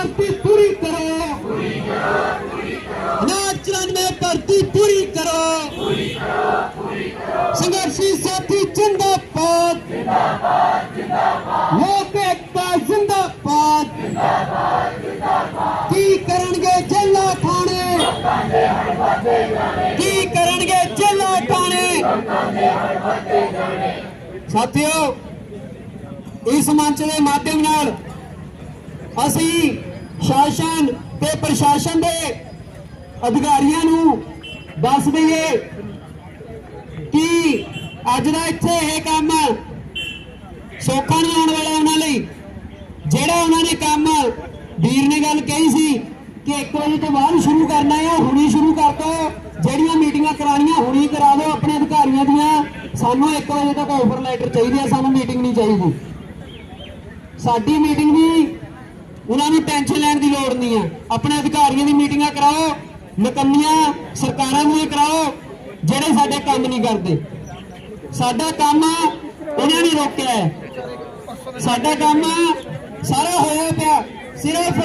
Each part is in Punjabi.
भर्ती पूरी करो पूरी करो अनाज चौरानवे भर्ती पूरी करो पूरी करो पूरी करो संघर्षी साथी जिंदाबाद जिंदाबाद जिंदाबाद लोक एकता जिंदाबाद जिंदाबाद जिंदाबाद की करनगे जेला थाने ਕੀ ਕਰਨਗੇ ਜੇਲਾ ਟਾਣੇ ਸਾਥੀਓ ਇਸ ਮੰਚ ਦੇ ਮਾਧਿਅਮ ਨਾਲ ਅਸੀਂ ਸ਼ਾਸਨ ਤੇ ਪ੍ਰਸ਼ਾਸਨ ਦੇ ਅਧਿਕਾਰੀਆਂ ਨੂੰ ਦੱਸ ਦਈਏ ਕਿ ਅੱਜ ਦਾ ਇੱਥੇ ਇਹ ਕੰਮ ਸੌਖਾ ਨਹੀਂ ਆਉਣ ਵਾਲਾ ਉਹਨਾਂ ਲਈ। ਜਿਹੜਾ ਉਹਨਾਂ ਨੇ ਕੰਮ ਵੀਰ ਨੇ ਗੱਲ ਕਹੀ ਸੀ ਕਿ 1 ਵਜੇ ਤੋਂ ਬਾਅਦ ਸ਼ੁਰੂ ਕਰਨਾ ਹੈ ਹੁਣੀ ਸ਼ੁਰੂ ਕਰ ਦੋ ਜਿਹੜੀਆਂ ਮੀਟਿੰਗਾਂ ਕਰਾਉਣੀਆਂ, ਹੁਣੀ ਕਰਾ ਦਿਓ ਆਪਣੇ ਅਧਿਕਾਰੀਆਂ ਦੀਆਂ। ਸਾਨੂੰ 1 ਵਜੇ ਤੱਕ ਆਫਰ ਲੈਟਰ ਚਾਹੀਦੀ ਹੈ, ਸਾਨੂੰ ਮੀਟਿੰਗ ਨਹੀਂ ਚਾਹੀਦੀ। ਸਾਡੀ ਮੀਟਿੰਗ ਵੀ ਉਹਨਾਂ ਨੂੰ ਟੈਨਸ਼ਨ ਲੈਣ ਦੀ ਲੋੜ ਨਹੀਂ ਹੈ ਆਪਣੇ ਅਧਿਕਾਰੀਆਂ ਦੀ ਮੀਟਿੰਗਾਂ ਕਰਾਓ, ਨਕੰਮੀਆਂ ਸਰਕਾਰਾਂ ਨੂੰ ਕਰਾਓ, ਜਿਹੜੇ ਸਾਡੇ ਕੰਮ ਨਹੀਂ ਕਰਦੇ। ਸਾਡਾ ਕੰਮ ਉਹਨਾਂ ਨੇ ਰੋਕਿਆ ਹੈ। ਸਾਡਾ ਕੰਮ ਸਾਰਾ ਹੋਇਆ ਪਿਆ, ਸਿਰਫ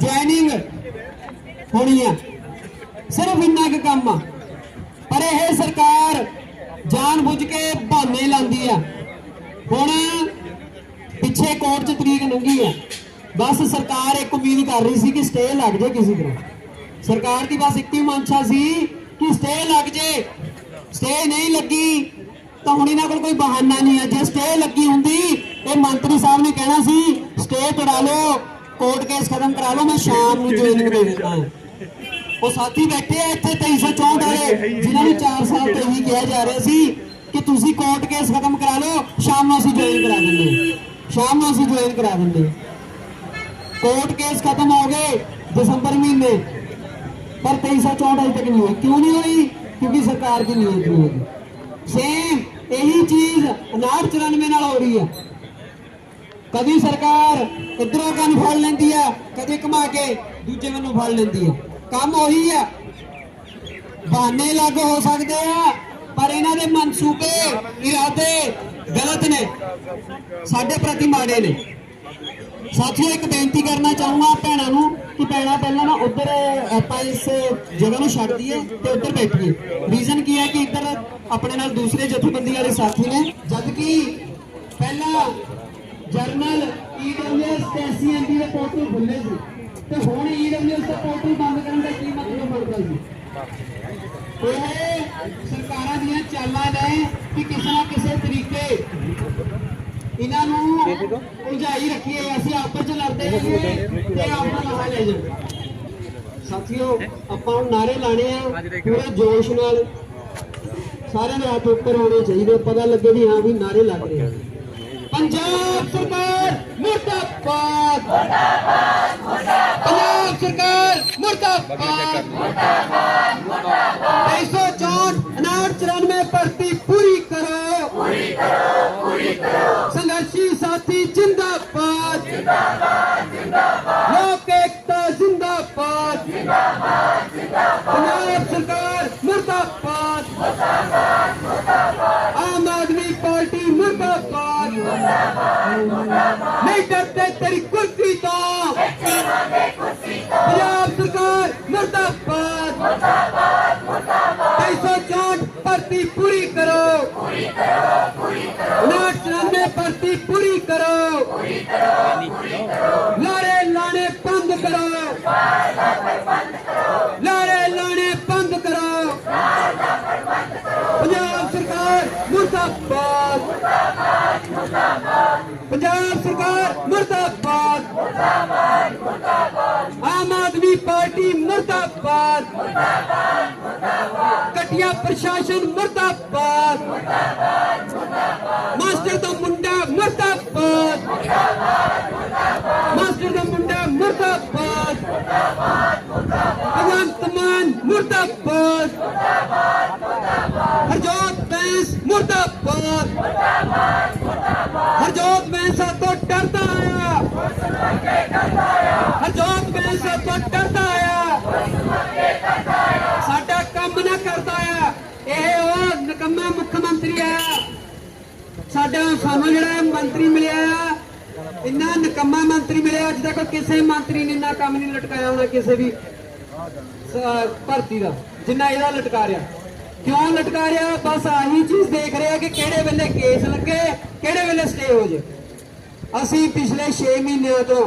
ਜੁਆਇਨਿੰਗ ਹੋਣੀ ਆ। ਸਿਰਫ ਇੰਨਾ ਕੁ ਕੰਮ ਆ। ਪਰ ਇਹ ਸਰਕਾਰ ਜਾਣ ਬੁੱਝ ਕੇ ਬਹਾਨੇ ਲਾਉਂਦੀ ਆ। ਹੁਣ ਪਿੱਛੇ ਕੋਰਟ 'ਚ ਤਰੀਕ ਲੰਘੀ ਆ। ਬਸ ਸਰਕਾਰ ਇੱਕ ਉਮੀਦ ਕਰ ਰਹੀ ਸੀ ਕਿ ਸਟੇ ਲੱਗ ਜਾਏ ਕਿਸੇ ਤਰ੍ਹਾਂ। ਸਰਕਾਰ ਦੀ ਬਸ ਇੱਕ ਹੀ ਮਨਸ਼ਾ ਸੀ ਕਿ ਸਟੇ ਲੱਗ ਜਾਏ। ਸਟੇ ਨਹੀਂ ਲੱਗੀ, ਤਾਂ ਹੁਣ ਇਹਨਾਂ ਕੋਲ ਕੋਈ ਬਹਾਨਾ ਨਹੀਂ ਹੈ। ਜੇ ਸਟੇ ਲੱਗੀ ਹੁੰਦੀ, ਇਹ ਮੰਤਰੀ ਸਾਹਿਬ ਨੇ ਕਹਿਣਾ ਸੀ ਸਟੇ ਤੁੜਾ ਲਓ ਕੋਰਟ ਕੇਸ ਖਤਮ ਕਰਾ ਲਓ, ਮੈਂ ਸ਼ਾਮ ਨੂੰ ਜੁਆਇਨਿੰਗ ਦੇ ਦਿੰਦਾ। ਹਾਂ ਉਹ ਸਾਥੀ ਬੈਠੇ ਆ ਇੱਥੇ 2364 ਵਾਲੇ, ਜਿਨ੍ਹਾਂ ਨੂੰ 4 ਸਾਲ ਤੋਂ ਇਹੀ ਕਿਹਾ ਜਾ ਰਿਹਾ ਸੀ ਕਿ ਤੁਸੀਂ ਕੋਰਟ ਕੇਸ ਖਤਮ ਕਰਾ ਲਓ, ਸ਼ਾਮ ਨੂੰ ਅਸੀਂ ਜੁਆਇਨ ਕਰਾ ਦਿੰਦੇ। ਸ਼ਾਮ ਨੂੰ ਅਸੀਂ ਜੁਆਇਨ ਕਰਾ ਦਿੰਦੇ। ਕੋਰਟ ਕੇਸ ਖਤਮ ਹੋ ਗਏ ਦਸੰਬਰ ਮਹੀਨੇ। ਪਰ 2364 ਅਜੇ ਤੱਕ ਨਹੀਂ ਹੋਈ। ਕਿਉਂ ਨਹੀਂ ਹੋਈ? ਕਿਉਂਕਿ ਸਰਕਾਰ ਦੀ ਨੀਅਤ ਨਹੀਂ ਹੈਗੀ। ਸੇਮ ਇਹੀ ਚੀਜ਼ ਅਨਾਰ 94 ਨਾਲ ਹੋ ਰਹੀ ਹੈ। ਕਦੀ ਸਰਕਾਰ ਇਧਰੋਂ ਕੰਨ ਫੜ ਲੈਂਦੀ ਆ ਕਦੇ ਕਮਾ ਕੇ ਦੂਜੇ ਵੱਲੋਂ ਫੜ ਲੈਂਦੀ ਆ ਕੰਮ ਉਹੀ ਆ ਬਹਾਨੇ ਲੱਗ ਹੋ ਸਕਦੇ ਆ, ਪਰ ਇਹਨਾਂ ਦੇ ਮਨਸੂਬੇ, ਇਰਾਦੇ ਗਲਤ ਨੇ। ਸਾਡੇ ਪ੍ਰਤੀ ਮਾੜੇ ਨੇ। ਸਾਥੀਓ, ਇੱਕ ਬੇਨਤੀ ਕਰਨਾ ਚਾਹੂੰਗਾ ਭੈਣਾਂ ਨੂੰ ਕਿ ਭੈਣਾਂ, ਪਹਿਲਾਂ ਨਾ ਉੱਧਰ ਆਪਾਂ ਇਸ ਜਗ੍ਹਾ ਨੂੰ ਛੱਡ ਦਈਏ ਤੇ ਉੱਧਰ ਬੈਠੀਏ। ਰੀਜ਼ਨ ਕੀ ਹੈ ਕਿ ਇੱਧਰ ਆਪਣੇ ਨਾਲ ਦੂਸਰੇ ਜਥੇਬੰਦੀ ਵਾਲੇ ਸਾਥੀ ਨੇ ਜਦ ਕਿ ਪਹਿਲਾਂ ਜਰਨਲ ਈਡਬਲਯੂਐਸ ਤੇ ਐਸਸੀਐਮਪੀ ਦੇ ਪੋਰਟਲ ਖੁੱਲੇ ਸੀ। ਤੇ ਹੁਣ ਈਡਬਲਯੂਐਸ ਦਾ ਪੋਰਟਲ ਬੰਦ ਕਰਨ ਦਾ ਕੀ ਮਤਲਬ ਬਣਦਾ ਸੀ ਇਹ ਸਰਕਾਰਾਂ ਦੀਆਂ ਚਾਲਾਂ ਨੇ ਕਿ ਕਿਸੇ ਨਾ ਕਿਸੇ ਤਰੀਕੇ ਇਹਨਾਂ ਨੂੰ ਉਲਝਾਈ ਰੱਖੀਏ ਅਸੀਂ ਆਪਸ ਤੇ ਆਪਣਾ ਲਹਾ ਲੈ ਜਾਣ ਸਾਥੀਓ, ਆਪਾਂ ਹੁਣ ਨਾਰੇ ਲਾਣੇ ਆ, ਪੂਰੇ ਜੋਸ਼ ਨਾਲ। ਸਾਰਿਆਂ ਦੇ ਹੱਥ ਉੱਪਰ ਹੋਣੇ ਚਾਹੀਦੇ ਪਤਾ ਲੱਗੇ ਵੀ ਹਾਂ ਵੀ ਨਾਰੇ ਲੱਗ ਰਹੇ ਆ। ਪੰਜਾਬ ਸਰਕਾਰ ਮੁਰਦਾਬਾਦ। ਮੁਰਦਾਬਾਦ ਪੰਜਾਬ ਸਰਕਾਰ ਮੁਰਦਾਬਾਦ। ਮੁਰਦਾਬਾਦ ਮੁਰਦਾਬਾਦ 264 94 ਭਰਤੀ ਪੂਰੀ ਕਰੋ ਪੂਰੀ ਕਰੋ ਪੂਰੀ ਕਰੋ। ਸੰਘਰਸ਼ੀ ਸਾਥੀ ਜਿੰਦਾਬਾਦ। ਜਿੰਦਾਬਾਦ ਜਿੰਦਾਬਾਦ। ਲੋਕ ਏਕਤਾ ਜਿੰਦਾਬਾਦ ਜਿੰਦਾਬਾਦ ਜਿੰਦਾਬਾਦ। ਪੰਜਾਬ ਸਰਕਾਰ ਮੁਰਦਾਬਾਦ ਮੁਰਦਾਬਾਦ ਮੁਰਦਾਬਾਦ। ਆਮ ਆਦਮੀ ਪਾਰਟੀ ਮੁਰਦਾਬਾਦ ਨਹੀਂ ਡਰਦੇ ਤੇਰੀ ਕੁਰਸੀ ਤੋਂ ਪੰਜਾਬ ਸਰਕਾਰ ਭਰਤੀ ਪੂਰੀ ਕਰੋ। ਪੂਰੀ ਕਰੋ ਲਾਰੇ ਲਾਣੇ ਬੰਦ ਕਰੋ। ਲਾਰੇ ਲਾਣੇ ਬੰਦ ਕਰੋ। ਪੰਜਾਬ ਸਰਕਾਰ ਮੁਰਦਾਬਾਦ। ਪੰਜਾਬ ਸਰਕਾਰ ਮੁਰਦਾਬਾਦ। ਆਮ ਆਦਮੀ ਪਾਰਟੀ ਮੁਰਦਾਬਾਦ। ਕਟਿਆ ਪ੍ਰਸ਼ਾਸਨ ਮੁਰਦਾਬਾਦ। ਮਾਸਟਰ ਮੁੰਡਾ ਮੁਰਦਾਬਾਦ। ਮੁਰਦਾਬਾਦ ਮੁਰਦਾਬਾਦ ਮਾਸਟਰ ਦਾ ਮੁੰਡਾ ਮੁਰਦਾਬਾਦ। ਮੁਰਦਾਬਾਦ ਮੁਰਦਾਬਾਦ ਭਗਵੰਤ ਮਾਨ ਮੁਰਦਾਬਾਦ ਮੁਰਦਾਬਾਦ ਮੁਰਦਾਬਾਦ। ਹਰਜੋਤ ਬੈਂਸ ਮੁਰਦਾਬਾਦ। ਹਰਜੋਤ ਬੈਂਸ ਤੋਂ ਡਰਦਾ ਆਇਆ ਹਰਜੋਤ ਬੈਂਸ ਤੋਂ ਡਰਦਾ ਆਇਆ ਸਾਡਾ ਕੰਮ ਨਾ ਕਰਦਾ ਆ ਇਹ ਉਹ ਨਕੰਮਾ ਮੁੱਖ ਮੰਤਰੀ ਆ ਸਾਡਾ ਸਾਨੂੰ ਜਿਹੜਾ ਇਹ ਮੰਤਰੀ ਮਿਲਿਆ ਆ ਇੰਨਾ ਨਕਮਾ ਮੰਤਰੀ ਮਿਲਿਆ। ਅੱਜ ਤੱਕ ਕਿਸੇ ਮੰਤਰੀ ਨੇ ਇੰਨਾ ਕੰਮ ਨਹੀਂ ਲਟਕਾਇਆ ਹੋਣਾ ਕਿਸੇ ਵੀ ਭਰਤੀ ਦਾ, ਜਿੰਨਾ ਇਹਦਾ ਲਟਕਾ ਰਿਹਾ। ਕਿਉਂ ਲਟਕਾ ਰਿਹਾ? ਬਸ ਆਹੀ ਚੀਜ਼ ਦੇਖ ਰਿਹਾ ਕਿ ਕਿਹੜੇ ਵੇਲੇ ਕੇਸ ਲੱਗੇ, ਕਿਹੜੇ ਵੇਲੇ ਸਟੇ ਹੋ ਜੇ। ਅਸੀਂ ਪਿਛਲੇ 6 ਮਹੀਨਿਆਂ ਤੋਂ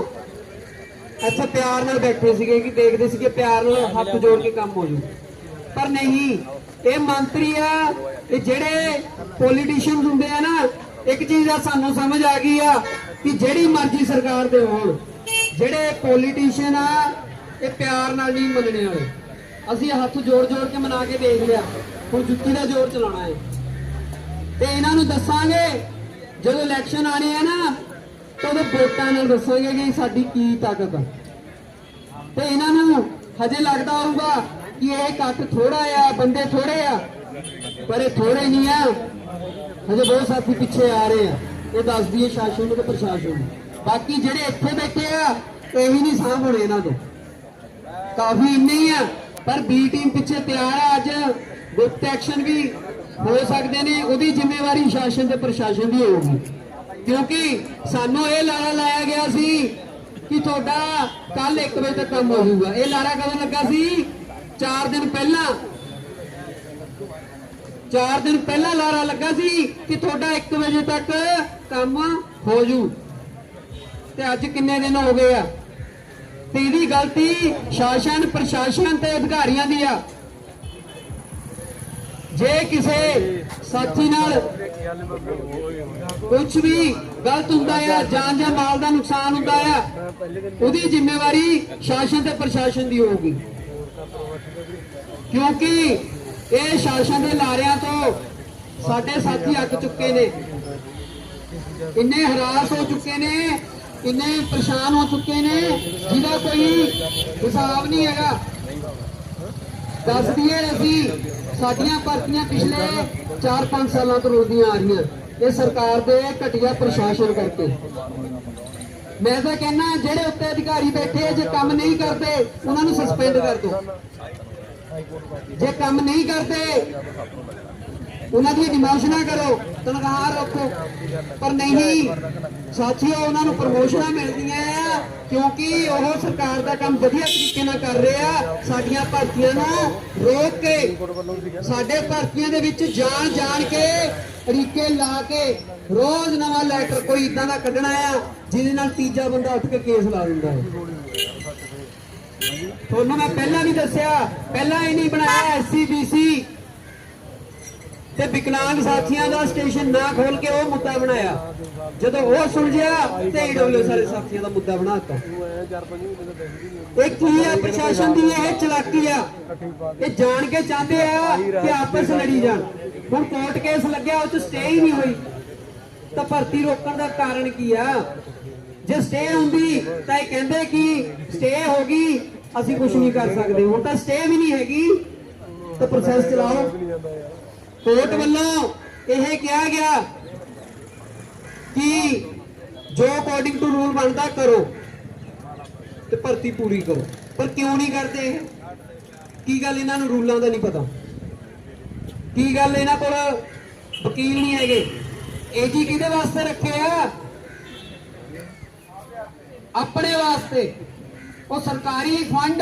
ਇੱਥੇ ਪਿਆਰ ਨਾਲ ਬੈਠੇ ਸੀਗੇ ਕਿ ਦੇਖਦੇ ਸੀਗੇ ਪਿਆਰ ਨਾਲ ਹੱਥ ਜੋੜ ਕੇ ਕੰਮ ਹੋ ਜੂ। ਪਰ ਨਹੀਂ, ਇਹ ਮੰਤਰੀ ਆ, ਇਹ ਜਿਹੜੇ ਪੋਲੀਟੀਸ਼ੀਅਨਸ ਹੁੰਦੇ ਆ ਨਾ ਇੱਕ ਚੀਜ਼ ਦਾ ਸਾਨੂੰ ਸਮਝ ਆ ਗਈ ਆ ਕਿ ਜਿਹੜੀ ਮਰਜ਼ੀ ਸਰਕਾਰ ਦੇ ਹੋਣ, ਜਿਹੜੇ ਪੋਲੀਟੀਸ਼ੀਅਨ ਆ, ਇਹ ਪਿਆਰ ਨਾਲ ਨਹੀਂ ਮੰਨਣੇ ਵਾਲੇ। ਅਸੀਂ ਹੱਥ ਜੋੜ ਜੋੜ ਕੇ ਮਨਾ ਕੇ ਦੇਖ ਲਿਆ, ਹੁਣ ਜੁੱਤੀ ਦਾ ਜ਼ੋਰ ਚਲਾਉਣਾ ਹੈ। ਤੇ ਇਹਨਾਂ ਨੂੰ ਦੱਸਾਂਗੇ, ਜਦੋਂ ਇਲੈਕਸ਼ਨ ਆਣੇ ਆ ਨਾ, ਤਾਂ ਉਹਦੇ ਵੋਟਾਂ ਨਾਲ ਦੱਸਾਂਗੇ ਕਿ ਸਾਡੀ ਕੀ ਤਾਕਤ ਆ। ਤੇ ਇਹਨਾਂ ਨੂੰ ਹਜੇ ਲੱਗਦਾ ਹੋਊਗਾ ਕਿ ਇਹ ਇਕੱਠ ਥੋੜਾ ਆ, ਬੰਦੇ ਥੋੜੇ ਆ, ਪਰ ਇਹ ਥੋੜੇ ਨਹੀਂ ਆ। ਹਜੇ ਬਹੁਤ ਸਾਥੀ ਪਿੱਛੇ ਆ ਰਹੇ ਆ। ਇਹ ਦੱਸਦੀ ਹੈ ਸ਼ਾਸਨ ਨੂੰ ਤੇ ਪ੍ਰਸ਼ਾਸਨ ਨੂੰ। ਬਾਕੀ ਜਿਹੜੇ ਇੱਥੇ ਬੈਠੇ ਆ, ਇਹੀ ਨਹੀਂ ਸਾਂਭ ਹੋਣੇ ਇਹਨਾਂ ਤੋਂ। ਕਾਫੀ ਇੰਨੇ ਆ, ਪਰ ਬੀ ਟੀਮ ਪਿੱਛੇ ਤਿਆਰ ਆ ਅੱਜ। ਗੁਪਤ ਐਕਸ਼ਨ ਵੀ ਹੋ ਸਕਦੇ ਨੇ, ਉਹਦੀ ਜ਼ਿੰਮੇਵਾਰੀ ਸ਼ਾਸਨ ਤੇ ਪ੍ਰਸ਼ਾਸਨ ਦੀ ਹੋਊਗੀ। ਕਿਉਂਕਿ ਸਾਨੂੰ ਇਹ ਲਾਰਾ ਲਾਇਆ ਗਿਆ ਸੀ ਕਿ ਤੁਹਾਡਾ ਕੱਲ 1 ਵਜੇ ਤੱਕ ਕੰਮ ਹੋ ਜਾਊਗਾ ਇਹ ਲਾਰਾ ਕਦੋਂ ਲੱਗਾ ਸੀ? 4 ਦਿਨ ਪਹਿਲਾਂ। 4 ਦਿਨ ਪਹਿਲਾਂ ਲਾਰਾ ਲੱਗਾ ਸੀ ਕਿ ਤੁਹਾਡਾ 1 ਵਜੇ ਤੱਕ ਕੰਮ ਹੋ ਜੂ। ਤੇ ਅੱਜ ਕਿੰਨੇ ਦਿਨ ਹੋ ਗਏ ਆ? ਤੇ ਇਹਦੀ ਗਲਤੀ ਸ਼ਾਸਨ, ਪ੍ਰਸ਼ਾਸਨ ਤੇ ਅਧਿਕਾਰੀਆਂ ਦੀ ਆ। ਜੇ ਕਿਸੇ ਸਾਥੀ ਨਾਲ ਕੁਝ ਵੀ ਗਲਤ ਹੁੰਦਾ ਆ, ਜਾਨ ਜਾਂ ਮਾਲ ਦਾ ਨੁਕਸਾਨ ਹੁੰਦਾ ਆ, ਉਹਦੀ ਜ਼ਿੰਮੇਵਾਰੀ ਸ਼ਾਸਨ ਤੇ ਪ੍ਰਸ਼ਾਸਨ ਦੀ ਹੋਊਗੀ। ਕਿਉਂਕਿ ਇਹ ਸ਼ਾਸਨ ਦੇ ਲਾਰਿਆਂ ਤੋਂ ਸਾਡੇ ਸਾਥੀ ਅੱਕ ਚੁੱਕੇ ਨੇ। ਇੰਨੇ ਹਰਾਸ ਹੋ ਚੁੱਕੇ ਨੇ, ਇੰਨੇ ਪਰੇਸ਼ਾਨ ਹੋ ਚੁੱਕੇ ਨੇ, ਜਿਹਦਾ ਕੋਈ ਹਿਸਾਬ ਨਹੀਂ ਹੈਗਾ। ਦੱਸ ਦਈਏ ਅਸੀਂ, ਸਾਡੀਆਂ ਭਰਤੀਆਂ ਪਿਛਲੇ 4-5 ਸਾਲਾਂ ਤੋਂ ਰੋਦੀਆਂ ਆ ਰਹੀਆਂ। ਇਹ ਸਰਕਾਰ ਦੇ ਘਟੀਆ ਪ੍ਰਸ਼ਾਸਨ ਕਰਕੇ। ਮੈਂ ਤਾਂ ਕਹਿੰਦਾ, ਜਿਹੜੇ ਉੱਤੇ ਅਧਿਕਾਰੀ ਬੈਠੇ ਜੇ ਕੰਮ ਨਹੀਂ ਕਰਦੇ, ਉਹਨਾਂ ਨੂੰ ਸਸਪੈਂਡ ਕਰ ਦਿਓ। ਜੇ ਕੰਮ ਨਹੀਂ ਕਰਦੇ, ਉਹਨਾਂ ਦੀ ਡਿਮੋਸ਼ਨਾਂ ਕਰੋ, ਤਨਖਾਹ ਰੱਖੋ ਪਰ ਨਹੀਂ, ਸਾਥੀਓ, ਉਹਨਾਂ ਨੂੰ ਪ੍ਰਮੋਸ਼ਨਾਂ ਮਿਲਦੀਆਂ ਆ, ਕਿਉਂਕਿ ਉਹ ਸਰਕਾਰ ਦਾ ਕੰਮ ਵਧੀਆ ਤਰੀਕੇ ਨਾਲ ਕਰ ਰਹੇ ਆ। ਸਾਡੀਆਂ ਭਰਤੀਆਂ ਨੂੰ ਰੋਕ ਕੇ, ਸਾਡੇ ਭਰਤੀਆਂ ਦੇ ਵਿੱਚ ਜਾਣ ਜਾਣ ਕੇ, ਤਰੀਕੇ ਲਾ ਕੇ, ਰੋਜ਼ ਨਵਾਂ ਲੈਟਰ ਕੋਈ ਇਦਾਂ ਦਾ ਕੱਢਣਾ ਆ, ਜਿਹਦੇ ਨਾਲ ਤੀਜਾ ਬੰਦਾ ਉੱਠ ਕੇ ਕੇਸ ਲਾ ਦਿੰਦਾ ਹੈ। ਤੁਹਾਨੂੰ ਮੈਂ ਪਹਿਲਾਂ ਵੀ ਦੱਸਿਆ, ਪਹਿਲਾਂ ਹੀ ਨਹੀਂ ਬਣਾਇਆ ਐਸਸੀਬੀਸੀ ਤੇ ਵਿਕਲਾਂਗ ਸਾਥੀਆਂ ਦਾ ਸਟੇਸ਼ਨ ਨਾ ਖੋਲ ਕੇ ਉਹ ਮੁੱਦਾ ਬਣਾਇਆ। ਜਦੋਂ ਉਹ ਸੁਲਝਿਆ ਤੇ ਈਡਬਲਯੂ ਸਾਰੇ ਸਾਥੀਆਂ ਦਾ ਮੁੱਦਾ ਬਣਾਤਾ ਇਹ ਕੀ ਆ? ਪ੍ਰਸ਼ਾਸਨ ਦੀ ਇਹ ਚਲਾਕੀ ਆ। ਇਹ ਜਾਣ ਕੇ ਚਾਹੁੰਦੇ ਆ ਕਿ ਆਪਸ ਲੜੀ ਜਾਣ। ਹੁਣ ਕੋਰਟ ਕੇਸ ਲੱਗਿਆ, ਉਹ ਚ ਸਟੇ ਹੀ ਨਹੀਂ ਹੋਈ। ਤਾਂ ਭਰਤੀ ਰੋਕਣ ਦਾ ਕਾਰਨ ਕੀ ਆ? ਜੇ ਸਟੇ ਹੁੰਦੀ, ਤਾਂ ਇਹ ਕਹਿੰਦੇ ਕਿ ਸਟੇ ਹੋ ਗਈ, ਅਸੀਂ ਕੁਝ ਨਹੀਂ ਕਰ ਸਕਦੇ। ਹੁਣ ਤਾਂ ਸਟੇ ਵੀ ਨਹੀਂ ਹੈਗੀ, ਤਾਂ ਪ੍ਰੋਸੈਸ ਚਲਾਓ। ਕੋਰਟ ਵੱਲੋਂ ਇਹ ਕਿਹਾ ਗਿਆ ਕਿ ਜੋ ਅਕੋਰਡਿੰਗ ਟੂ ਰੂਲ ਬਣਦਾ, ਕਰੋ ਤੇ ਭਰਤੀ ਪੂਰੀ ਕਰੋ। ਪਰ ਕਿਉਂ ਨਹੀਂ ਕਰਦੇ ਇਹ? ਕੀ ਗੱਲ ਇਹਨਾਂ ਨੂੰ ਰੂਲਾਂ ਦਾ ਨਹੀਂ ਪਤਾ? ਕੀ ਗੱਲ ਇਹਨਾਂ ਕੋਲ ਵਕੀਲ ਨਹੀਂ ਹੈਗੇ? ਇਹ ਜੀ ਕਿਹਦੇ ਵਾਸਤੇ ਰੱਖੇ ਆ? ਆਪਣੇ ਵਾਸਤੇ। ਉਹ ਸਰਕਾਰੀ ਫੰਡ,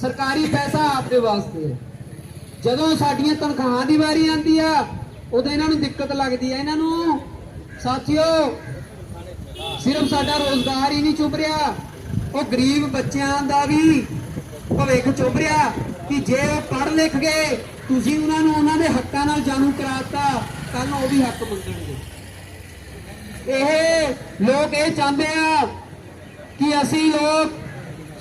ਸਰਕਾਰੀ ਪੈਸਾ ਆਪਦੇ ਵਾਸਤੇ ਹੈ। ਜਦੋਂ ਸਾਡੀਆਂ ਤਨਖਾਹਾਂ ਦੀ ਵਾਰੀ ਆਉਂਦੀ ਆ, ਉਦੋਂ ਇਹਨਾਂ ਨੂੰ ਦਿੱਕਤ ਲੱਗਦੀ ਆ। ਇਹਨਾਂ ਨੂੰ ਸਾਥੀਓ, ਸਿਰਫ ਸਾਡਾ ਰੋਜ਼ਗਾਰ ਹੀ ਨਹੀਂ ਚੁੱਭ ਰਿਹਾ। ਉਹ ਗਰੀਬ ਬੱਚਿਆਂ ਦਾ ਵੀ ਭਵਿੱਖ ਚੁੱਭ ਰਿਹਾ ਕਿ ਜੇ ਉਹ ਪੜ੍ਹ ਲਿਖ ਗਏ, ਤੁਸੀਂ ਉਹਨਾਂ ਨੂੰ ਉਹਨਾਂ ਦੇ ਹੱਕਾਂ ਨਾਲ ਜਾਣੂ ਕਰਾਤਾ ਕੱਲ ਨੂੰ ਉਹ ਵੀ ਹੱਕ ਮੰਗਣਗੇ। ਇਹ ਲੋਕ ਇਹ ਚਾਹੁੰਦੇ ਆ ਕਿ ਅਸੀਂ ਲੋਕ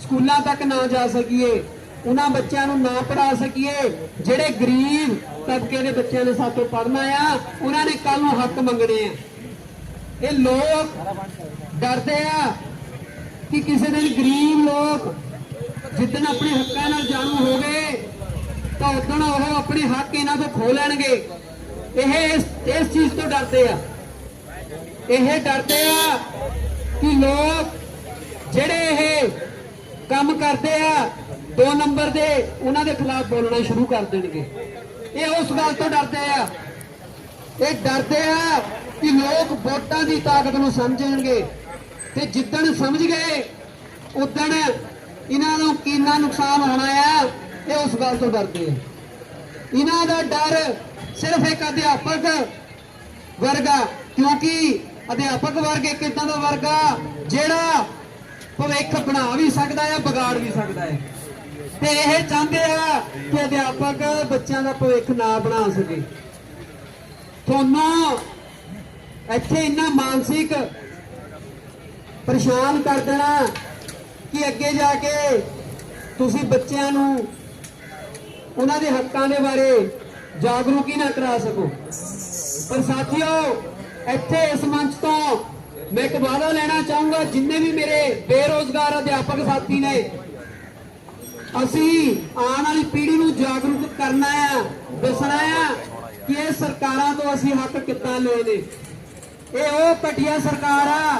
ਸਕੂਲਾਂ ਤੱਕ ਨਾ ਜਾ ਸਕੀਏ, ਉਹਨਾਂ ਬੱਚਿਆਂ ਨੂੰ ਨਾ ਪੜਾ ਸਕੀਏ, ਜਿਹੜੇ ਗਰੀਬ ਤਬਕੇ ਦੇ ਬੱਚਿਆਂ ਨੇ ਸਾਥੋਂ ਪੜਨਾ ਆ, ਉਹਨਾਂ ਨੇ ਕੱਲ ਨੂੰ ਹੱਕ ਮੰਗਣੇ ਆ। ਇਹ ਲੋਕ ਡਰਦੇ ਆ ਕਿ ਕਿਸੇ ਦਿਨ ਗਰੀਬ ਲੋਕ ਜਿੱਦਣ ਆਪਣੇ ਹੱਕਾਂ ਨਾਲ ਜਾਣੂ ਹੋ ਗਏ, ਤਾਂ ਉਦੋਂ ਉਹ ਆਪਣੇ ਹੱਕ ਇਹਨਾਂ ਤੋਂ ਖੋ ਲੈਣਗੇ। ਇਹ ਇਸ ਇਸ ਚੀਜ਼ ਤੋਂ ਡਰਦੇ ਆ। ਇਹ ਡਰਦੇ ਆ ਕਿ ਲੋਕ ਜਿਹੜੇ ਇਹ ਕੰਮ ਕਰਦੇ ਆ, ਦੋ ਨੰਬਰ ਦੇ, ਉਹਨਾਂ ਦੇ ਖਿਲਾਫ ਬੋਲਣਾ ਸ਼ੁਰੂ ਕਰ ਦੇਣਗੇ। ਇਹ ਉਸ ਗੱਲ ਤੋਂ ਡਰਦੇ ਆ। ਇਹ ਡਰਦੇ ਆ ਕਿ ਲੋਕ ਵੋਟਾਂ ਦੀ ਤਾਕਤ ਨੂੰ ਸਮਝਣਗੇ ਤੇ ਜਿੱਦਣ ਸਮਝ ਗਏ, ਉਦਣ ਇਹਨਾਂ ਨੂੰ ਕਿੰਨਾ ਨੁਕਸਾਨ ਹੋਣਾ ਆ, ਇਹ ਉਸ ਗੱਲ ਤੋਂ ਡਰਦੇ ਆ। ਇਹਨਾਂ ਦਾ ਡਰ ਸਿਰਫ ਇੱਕ ਅਧਿਆਪਕ ਵਰਗਾ, ਕਿਉਂਕਿ ਅਧਿਆਪਕ ਵਰਗ ਇੱਕ ਇਦਾਂ ਦਾ ਵਰਗਾ ਜਿਹੜਾ ਭਵਿੱਖ ਬਣਾ ਵੀ ਸਕਦਾ ਹੈ ਵਿਗਾੜ ਵੀ ਸਕਦਾ ਹੈ ਤੇ ਇਹ ਚਾਹੁੰਦੇ ਆ ਕਿ ਅਧਿਆਪਕ ਬੱਚਿਆਂ ਦਾ ਭਵਿੱਖ ਨਾ ਬਣਾ ਸਕੇ। ਤੁਹਾਨੂੰ ਇੱਥੇ ਇੰਨਾ ਮਾਨਸਿਕ ਪਰੇਸ਼ਾਨ ਕਰ ਦੇਣਾ ਕਿ ਅੱਗੇ ਜਾ ਕੇ ਤੁਸੀਂ ਬੱਚਿਆਂ ਨੂੰ ਉਹਨਾਂ ਦੇ ਹੱਕਾਂ ਦੇ ਬਾਰੇ ਜਾਗਰੂਕ ਹੀ ਨਾ ਕਰਾ ਸਕੋ। ਪਰ ਸਾਥੀਓ, ਇੱਥੇ ਇਸ ਮੰਚ ਤੋਂ ਮੈਂ ਇੱਕ ਵਾਅਦਾ ਲੈਣਾ ਚਾਹੂੰਗਾ, ਜਿੰਨੇ ਵੀ ਮੇਰੇ ਬੇਰੋਜ਼ਗਾਰ ਅਧਿਆਪਕ ਸਾਥੀ ਨੇ। ਅਸੀਂ ਆਉਣ ਵਾਲੀ ਪੀੜ੍ਹੀ ਨੂੰ ਜਾਗਰੂਕ ਕਰਨਾ ਆ, ਦੱਸਣਾ ਆ ਕਿ ਇਹ ਸਰਕਾਰਾਂ ਤੋਂ ਅਸੀਂ ਹੱਕ ਕਿੱਦਾਂ ਲਏ ਨੇ ਇਹ ਉਹ ਘਟੀਆ ਸਰਕਾਰ ਆ,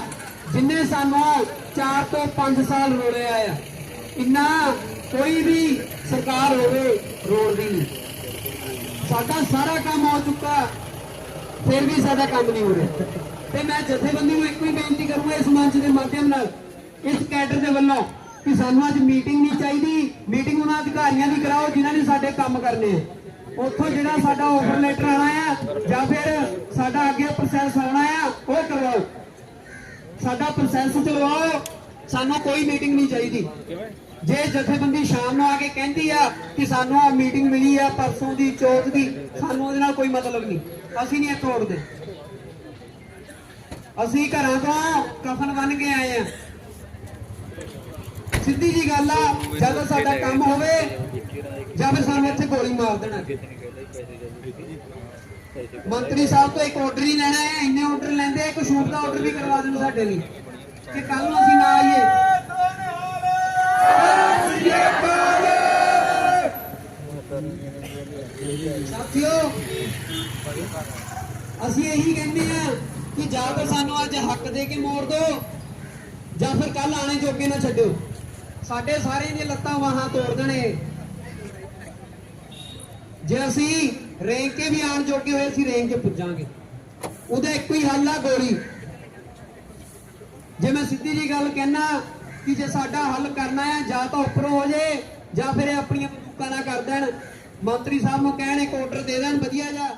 ਜਿਨੇ ਸਾਨੂੰ 4 ਤੋਂ 5 ਸਾਲ ਰੋਲਿਆ ਆ। ਇੰਨਾ ਕੋਈ ਵੀ ਸਰਕਾਰ ਹੋਵੇ ਰੋਲਦੀ ਨਹੀਂ। ਸਾਡਾ ਸਾਰਾ ਕੰਮ ਹੋ ਚੁੱਕਾ, ਫਿਰ ਵੀ ਸਾਡਾ ਕੰਮ ਨਹੀਂ ਹੋ ਰਿਹਾ। ਤੇ ਮੈਂ ਜਥੇਬੰਦੀ ਨੂੰ ਇੱਕ ਹੀ ਬੇਨਤੀ ਕਰੂੰਗਾ ਇਸ ਮੰਚ ਦੇ ਮਾਧਿਅਮ ਨਾਲ, ਇਸ ਕੈਡਰ ਦੇ ਵੱਲੋਂ, ਕਿ ਸਾਨੂੰ ਅੱਜ ਮੀਟਿੰਗ ਨਹੀਂ ਚਾਹੀਦੀ। ਮੀਟਿੰਗ ਉਹਨਾਂ ਅਧਿਕਾਰੀਆਂ ਦੀ ਕਰਾਓ ਜਿਨ੍ਹਾਂ ਨੇ ਸਾਡੇ ਕੰਮ ਕਰਨੇ। ਆ ਉੱਥੋਂ ਜਿਹੜਾ ਸਾਡਾ ਆਫਰ ਲੈਟਰ ਆਣਾ ਆ, ਜਾਂ ਫਿਰ ਸਾਡਾ ਅੱਗੇ ਪ੍ਰੋਸੈਸ ਆਉਣਾ ਆ, ਉਹ ਕਰਵਾਓ। ਸਾਡਾ ਪ੍ਰੋਸੈਸ ਚਲਵਾਓ, ਸਾਨੂੰ ਕੋਈ ਮੀਟਿੰਗ ਨਹੀਂ ਚਾਹੀਦੀ। ਜੇ ਜਥੇਬੰਦੀ ਸ਼ਾਮ ਨੂੰ ਆ ਕੇ ਕਹਿੰਦੀ ਆ ਕਿ ਸਾਨੂੰ ਆ ਮੀਟਿੰਗ ਮਿਲੀ ਆ, ਪਰਸੋਂ ਦੀ, ਚੌਥ ਦੀ, ਸਾਨੂੰ ਉਹਦੇ ਨਾਲ ਕੋਈ ਮਤਲਬ ਨਹੀਂ। ਅਸੀਂ ਨਹੀਂ ਇੱਥੋਂ ਉੱਠਦੇ। ਅਸੀਂ ਘਰਾਂ ਤੋਂ ਕਫਨ ਬਣ ਕੇ ਆਏ ਆ ਸਿੱਧੀ ਜੀ ਗੱਲ ਆ, ਜਦੋਂ ਸਾਡਾ ਕੰਮ ਹੋਵੇ ਜਾਂ ਫਿਰ ਸਾਨੂੰ ਇੱਥੇ ਗੋਲੀ ਮਾਰ ਦੇਣਾ। ਮੰਤਰੀ ਸਾਹਿਬ ਤੋਂ ਇੱਕ ਆਰਡਰ ਹੀ ਲੈਣਾ ਹੈ, ਇੰਨੇ ਆਰਡਰ ਲੈਂਦੇ ਇੱਕ ਸ਼ੂਟ ਦਾ ਆਰਡਰ ਵੀ ਕਰਵਾ ਦੇਣ ਸਾਡੇ ਲਈ। ਕਿ ਕੱਲ ਨੂੰ ਅਸੀਂ ਨਾ ਆਈਏ। ਸਾਥੀਓ, ਅਸੀਂ ਇਹੀ ਕਹਿੰਦੇ ਆ ਕਿ ਜਾਂ ਤਾਂ ਸਾਨੂੰ ਅੱਜ ਹੱਕ ਦੇ ਕੇ ਮੋੜ ਦਿਓ, ਜਾਂ ਫਿਰ ਕੱਲ ਆਣੇ ਜੋਗੇ ਨਾ ਛੱਡਿਓ। ਸਾਡੇ ਸਾਰਿਆਂ ਦੀਆਂ ਲੱਤਾਂ ਵਾਹਾਂ ਤੋੜ ਦੇਣੇ। ਜੇ ਅਸੀਂ ਰੇਂਗ ਕੇ ਵੀ ਆਣ ਜੋਗੇ ਹੋਏ, ਅਸੀਂ ਰੇਂਗ ਕੇ ਪੁੱਜਾਂਗੇ। ਉਹਦਾ ਇੱਕੋ ਹੀ ਹੱਲ ਆ ਗੋਲੀ ਜੇ ਮੈਂ ਸਿੱਧੀ ਜੀ ਗੱਲ ਕਹਿਣਾ ਕਿ ਜੇ ਸਾਡਾ ਹੱਲ ਕਰਨਾ ਹੈ, ਜਾਂ ਤਾਂ ਉੱਪਰੋਂ ਹੋ ਜੇ, ਜਾਂ ਫਿਰ ਇਹ ਆਪਣੀਆਂ ਬੰਦੂਕਾਂ ਨਾਲ ਕਰ ਦੇਣ। ਮੰਤਰੀ ਸਾਹਿਬ ਨੂੰ ਕਹਿਣ ਇੱਕ ਆਰਡਰ ਦੇ ਦੇਣ, ਵਧੀਆ ਜਿਹਾ।